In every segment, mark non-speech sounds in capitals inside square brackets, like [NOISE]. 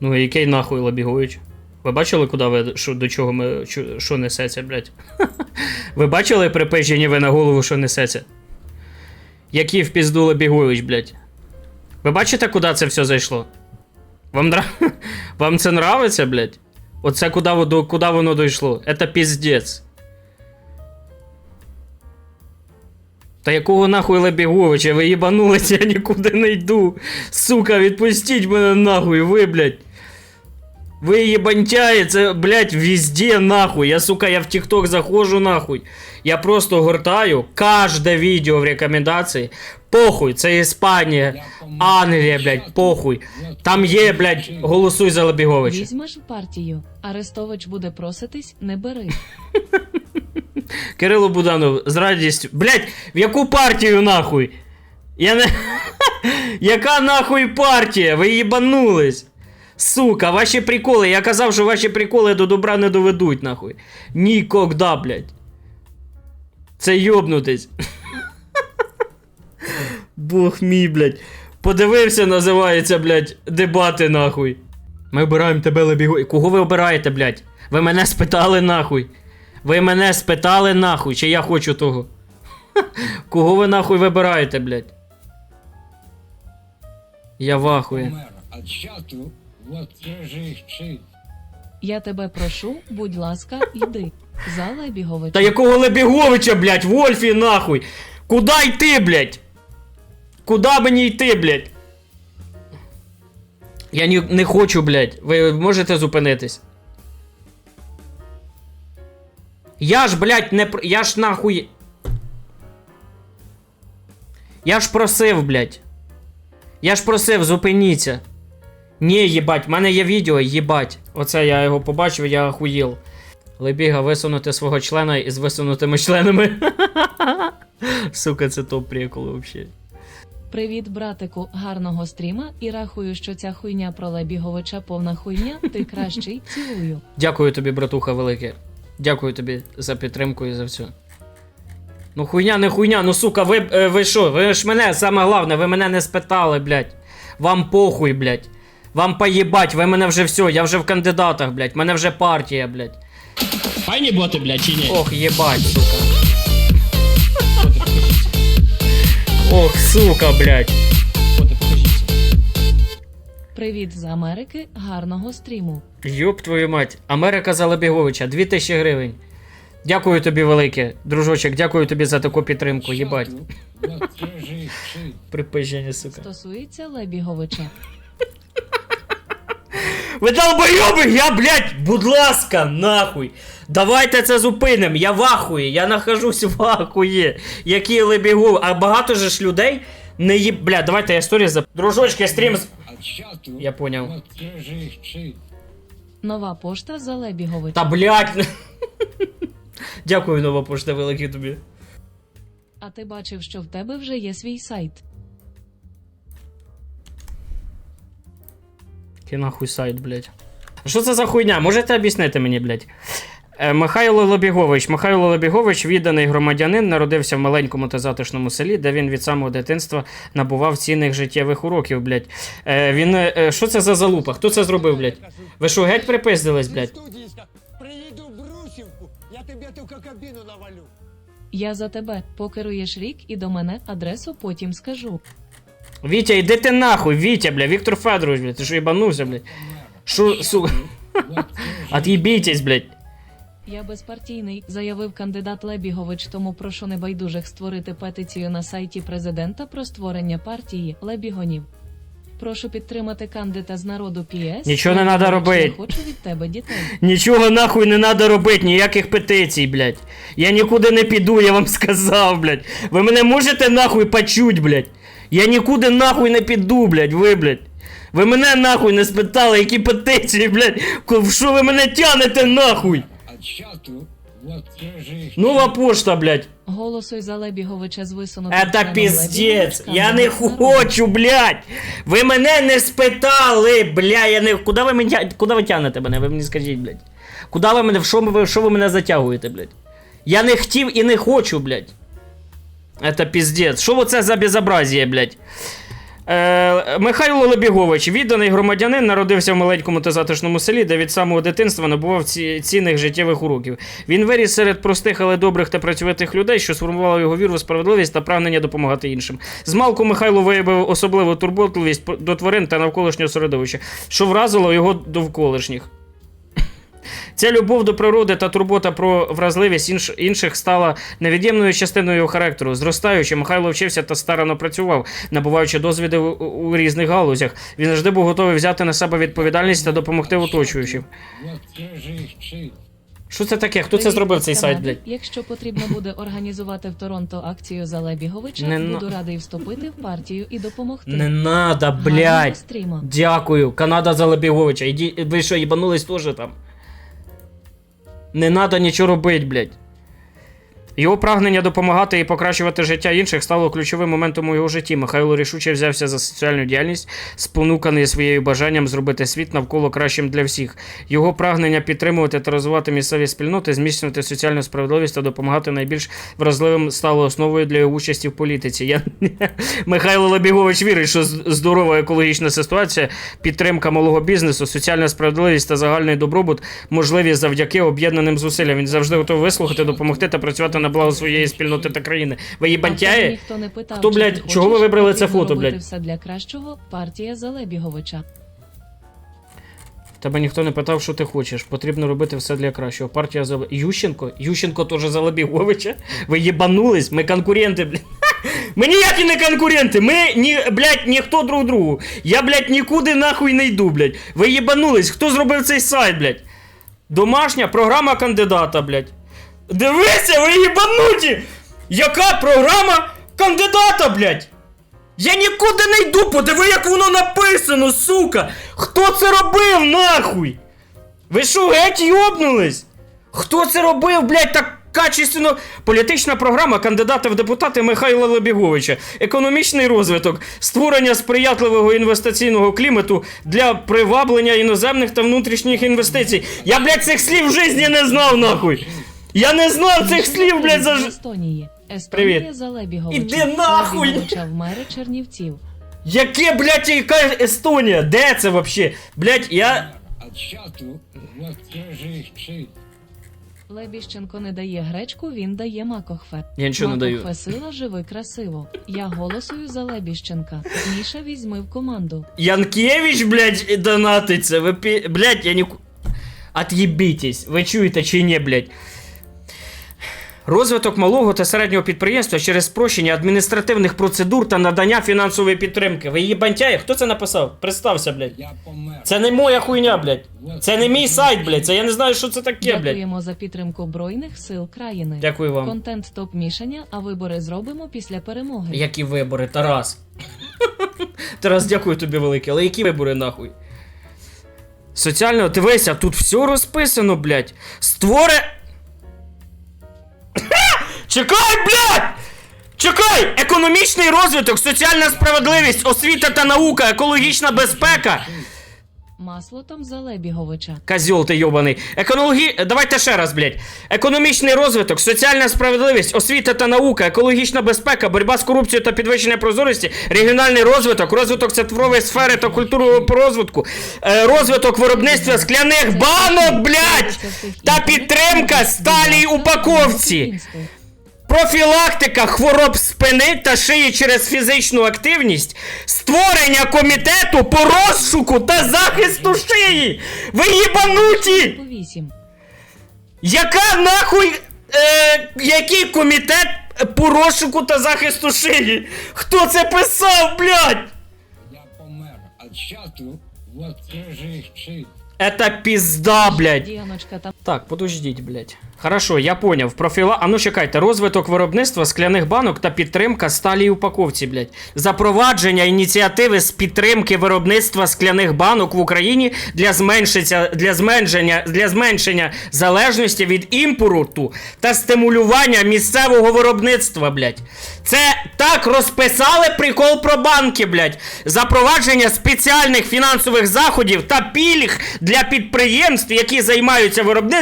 Ну, який нахуй Лабігович? Ви бачили, куди ви, що, до чого ми, що, що несеться, блядь? [LAUGHS] ви бачили припижені ви на голову, що несеться? Який в пізду Лабігович, блядь? Ви бачите, куди це все зайшло? Вам, нрав... [LAUGHS] Вам це нравиться, блядь? Оце куди, куди воно дійшло? Это піздець. Та якого нахуй Лебіговича? Ви їбанулися, я нікуди не йду. Сука, відпустіть мене нахуй, ви, блядь. Ви їбантяї, це, блядь, везде нахуй. Я, сука, я в ТикТок заходжу нахуй. Я просто гортаю кожне відео в рекомендації. Похуй, це Іспанія, Англія, блядь, похуй. Там є, блядь, голосуй за Лебіговича. Візьмеш партію. Арестович буде проситись, не бери. [LAUGHS] Кирило Буданов, з радістю. Блять, в яку партію нахуй? Я не. [LAUGHS] Яка нахуй партія? Ви їбанулись. Сука, ваші приколи. Я казав, що ваші приколи до добра не доведуть, нахуй. Нікогда, блять. Це йобнутись. [LAUGHS] Бог мій, блять. Подивився, називається, блять, дебати, нахуй. Ми обираємо тебе лебіго. Кого ви обираєте, блять? Ви мене спитали нахуй. Ви мене спитали нахуй, чи я хочу того. [LAUGHS] Кого ви нахуй вибираєте, блять? Я в ахуї. От чату вот чужих Я тебе прошу, будь ласка, йди. За Лебіговича. Та якого Лебіговича, блять, Вольфі нахуй? Куда йти, блять? Куда мені йти, блять? Я ні, не хочу, блять. Ви можете зупинитись? Я ж, блять, не Я ж нахуй. Я ж просив, блять. Я ж просив, зупиніться. Ні, їбать, в мене є відео, їбать. Оце я його побачив, я охуїл. Лебіга висунути свого члена із висунутими членами. [LAUGHS] Сука, це топ прикол вообще. Привіт, братику, гарного стріма. І рахую, що ця хуйня про Лебіговича повна хуйня. Ти [LAUGHS] кращий цілую. Дякую тобі, братуха, велике. Дякую тобі за підтримку і за все. Ну хуйня, не хуйня, ну сука, ви, е, ви що? Ви ж мене, саме головне, ви мене не спитали, блядь. Вам похуй, блядь. Вам поїбать, ви мене вже все, я вже в кандидатах, блядь. Мене вже партія, блядь. Файні боти, блядь, чи ні? Ох, єбать, сука. Ох, сука, блядь. Привіт з Америки, гарного стріму. Йоп твою мать. Америка за Лебіговича, 2000 гривень. Дякую тобі, велике. Дружочок, дякую тобі за таку підтримку, їбать. вот Припиження, сука. Стосується Лебіговича. [LAUGHS] Ви долбойоби, я, блядь, будь ласка, нахуй. Давайте це зупинимо. Я в ахуї, я нахожусь в ахуї. Які лебігу. А багато же ж людей не є. Бля, давайте я сторіс за. Дружочки, стрім. Я поняв. Нова пошта за Лебіговича. Та блядь. [LAUGHS] Дякую, нова пошта, велике тобі. А ти бачив, що в тебе вже є свій сайт. Який нахуй сайт, блядь. Що це за хуйня? Можете об'яснити мені, блядь? Е, Михайло Лобігович. Михайло Лобігович, відданий громадянин, народився в маленькому та затишному селі, де він від самого дитинства набував цінних життєвих уроків, блядь. Е, він. е, Що це за залупа? Хто це зробив, блядь? Ви що, геть припиздились, блядь? Студійська, приїду в Брусівку, я тобі тільки кабіну навалю. Я за тебе покеруєш рік і до мене адресу потім скажу. Вітя, йди ти нахуй, Вітя, бля, Віктор Федорович, блядь, ти що їбанувся, блядь? Шо, сука? [LAUGHS] От'їбітесь, блядь. Я безпартійний, заявив кандидат Лебігович, тому прошу небайдужих створити петицію на сайті президента про створення партії Лебігонів. Прошу підтримати кандидата з народу ПС. Нічого не робить. Я хочу від тебе дітей. Нічого нахуй не надо робити, ніяких петицій, блядь. Я нікуди не піду, я вам [LAUGHS] сказав, блядь. Ви мене можете нахуй почуть, блядь. Я нікуди нахуй не піду, блядь, ви, блядь. Ви мене нахуй не спитали, які петиції, блядь. В що ви мене тянете нахуй? От чату вот чужих Нова блядь. Голосуй за Лебіговича з висунутим Это пиздец. Я не хочу, блядь. Ви мене не спитали, бля, я не. Куди ви мене. Куди ви тянете мене? Ви мені скажіть, блядь. Куди ви мене. В що ви, що ви мене затягуєте, блядь? Я не хотів і не хочу, блядь. Это пиздец. Що це за безобразие, блядь? Е, Михайло Лебігович, відданий громадянин, народився в маленькому та затишному селі, де від самого дитинства набував ці, цінних життєвих уроків. Він виріс серед простих, але добрих та працьовитих людей, що сформувало його віру, справедливість та прагнення допомагати іншим. Змалку Михайло виявив особливу турботливість до тварин та навколишнього середовища, що вразило його довколишніх. Ця любов до природи та турбота про вразливість інш, інших стала невід'ємною частиною його характеру. Зростаючи, Михайло вчився та старано працював, набуваючи досвіди у, різних галузях. Він завжди був готовий взяти на себе відповідальність та допомогти оточуючим. Що це таке? Хто це зробив цей сайт, блядь? Якщо потрібно буде організувати в Торонто акцію за Лебіговича, Не на- буду радий вступити в партію і допомогти. Не надо, Гарного блядь. стріму. Дякую. Канада за Лебіговича. Іді, ви що, їбанулись теж там? Не надо нічого робити, блядь. Його прагнення допомагати і покращувати життя інших стало ключовим моментом у його житті. Михайло рішуче взявся за соціальну діяльність, спонуканий своєю бажанням зробити світ навколо кращим для всіх. Його прагнення підтримувати та розвивати місцеві спільноти, зміцнювати соціальну справедливість та допомагати найбільш вразливим стало основою для його участі в політиці. Я... [LAUGHS] Михайло Лебігович вірить, що здорова екологічна ситуація, підтримка малого бізнесу, соціальна справедливість та загальний добробут можливі завдяки об'єднаним зусиллям. Він завжди готовий вислухати, допомогти та працювати на благо своєї спільноти та країни. Ви в тебе ніхто не питав, Хто, блядь, чого ви вибрали це фото, блядь? все для кращого. Партія за Лебіговича. Тебе ніхто не питав, що ти хочеш. Потрібно робити все для кращого. Партія за Ющенко? Ющенко теж за Лебіговича? Ви їбанулись? Ми конкуренти, блядь. [LAUGHS] Ми ніякі не конкуренти. Ми, ні, блядь, ніхто друг другу. Я, блядь, нікуди нахуй не йду, блядь. Ви їбанулись. Хто зробив цей сайт, блядь? Домашня програма кандидата, блядь. Дивися, ви їбануті! Яка програма кандидата, блядь? Я нікуди не йду, подиви, як воно написано, сука! Хто це робив, нахуй? Ви що, геть йобнулись? Хто це робив, блядь, так качественно? Політична програма кандидата в депутати Михайла Лебіговича. Економічний розвиток, створення сприятливого інвестиційного клімату для приваблення іноземних та внутрішніх інвестицій. Я, блядь, цих слів в житті не знав, нахуй! Я не знав цих слів, блядь, за ж... Естонії. Естонія Привіт. за Лебіговича. Іди нахуй! Лебіговича в мери Чернівців. Яке, блядь, яка Естонія? Де це вообще? Блядь, я. От чату вот чужих чит. Лебіщенко не дає гречку, він дає макохфе. Я нічого не даю. Макохфе сила, живи красиво. Я голосую за Лебіщенка. Міша візьми в команду. Янкевич, блядь, донатиться. Ви пі... Блядь, я не... От'єбітесь. Ви чуєте чи ні, блядь? Розвиток малого та середнього підприємства через спрощення адміністративних процедур та надання фінансової підтримки. Ви їбантяє? Хто це написав? Представся, блядь. Я помер. Це не моя хуйня, блядь. Це не мій сайт, блядь. Це я не знаю, що це таке, блядь. Дякуємо за підтримку Збройних сил країни. Дякую вам. Контент топ мішання, а вибори зробимо після перемоги. Які вибори, Тарас? [LAUGHS] Тарас, дякую тобі велике, але які вибори нахуй? Соціально, дивися, тут все розписано, блядь. Створи. Чекай, блядь! Чекай! Економічний розвиток, соціальна справедливість, освіта та наука, екологічна безпека. Масло там за Лебіговича. Козьол ти йобаний. Екологі... Давайте ще раз, блядь. Економічний розвиток, соціальна справедливість, освіта та наука, екологічна безпека, боротьба з корупцією та підвищення прозорості, регіональний розвиток, розвиток цифрової сфери та культурного розвитку, е, розвиток виробництва скляних банок, блядь! Та підтримка сталій упаковці. Профілактика хвороб спини та шиї через фізичну активність, створення комітету по розшуку та захисту шиї. Ви їбануті! Яка нахуй. Е, який комітет по розшуку та захисту шиї? Хто це писав, блядь? Я помер. От чату вот чужих чит. Это пізда, блядь. Там. Так, подождіть, блядь. Хорошо, я поняв. Профіла... А ну чекайте, розвиток виробництва скляних банок та підтримка сталі упаковці, блядь. Запровадження ініціативи з підтримки виробництва скляних банок в Україні для зменшення, для зменшення, для зменшення залежності від імпорту та стимулювання місцевого виробництва, блядь. Це так розписали прикол про банки, блядь. Запровадження спеціальних фінансових заходів та пільг для підприємств, які займаються виробництвом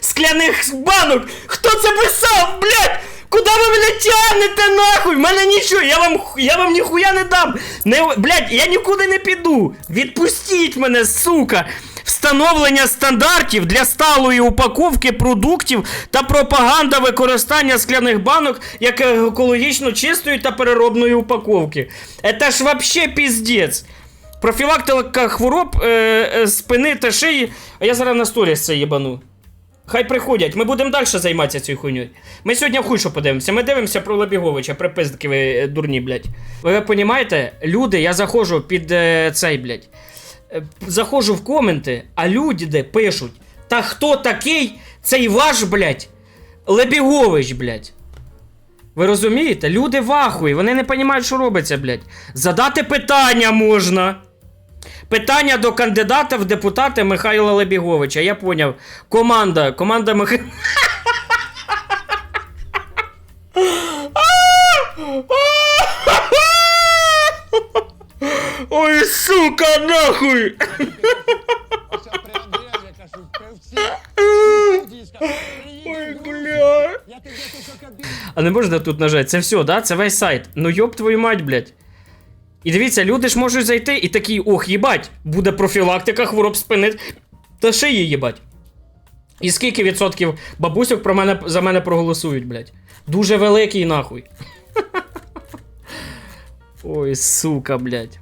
скляних банок. Хто це писав, блядь? Куди ви мене тягнете нахуй? В мене нічого, я вам, я вам ніхуя не дам. Не, блядь, я нікуди не піду. Відпустіть мене, сука. Встановлення стандартів для сталої упаковки продуктів та пропаганда використання скляних банок як екологічно чистої та переробної упаковки. Это ж вообще піздець. Профілактика хвороб е, е, спини та шиї. А я зараз на сторіс це їбану. Хай приходять, ми будемо далі займатися цією хуйньою. Ми сьогодні хуй що подивимося. Ми дивимося про Лебіговича, припиздки ви е, дурні, блядь. Ви розумієте, люди, я заходжу під е, цей, блядь. е, Заходжу в коменти, а люди де пишуть: Та хто такий цей ваш, блядь, Лебігович, блядь. Ви розумієте? Люди в ахуї, вони не розуміють, що робиться, блядь. Задати питання можна. Питання до кандидата в депутати Михайла Лебіговича. Я поняв. Команда. Команда Михайла. Ой, сука, нахуй! Ой, бля. А не можна тут нажати? Це все, да? Це весь сайт. Ну йоб твою мать, блядь. І дивіться, люди ж можуть зайти і такі, ох, їбать, буде профілактика хвороб спини та шиї, їбать. І скільки відсотків бабусьок про мене, за мене проголосують, блядь? Дуже великий нахуй. [LAUGHS] Ой, сука, блядь.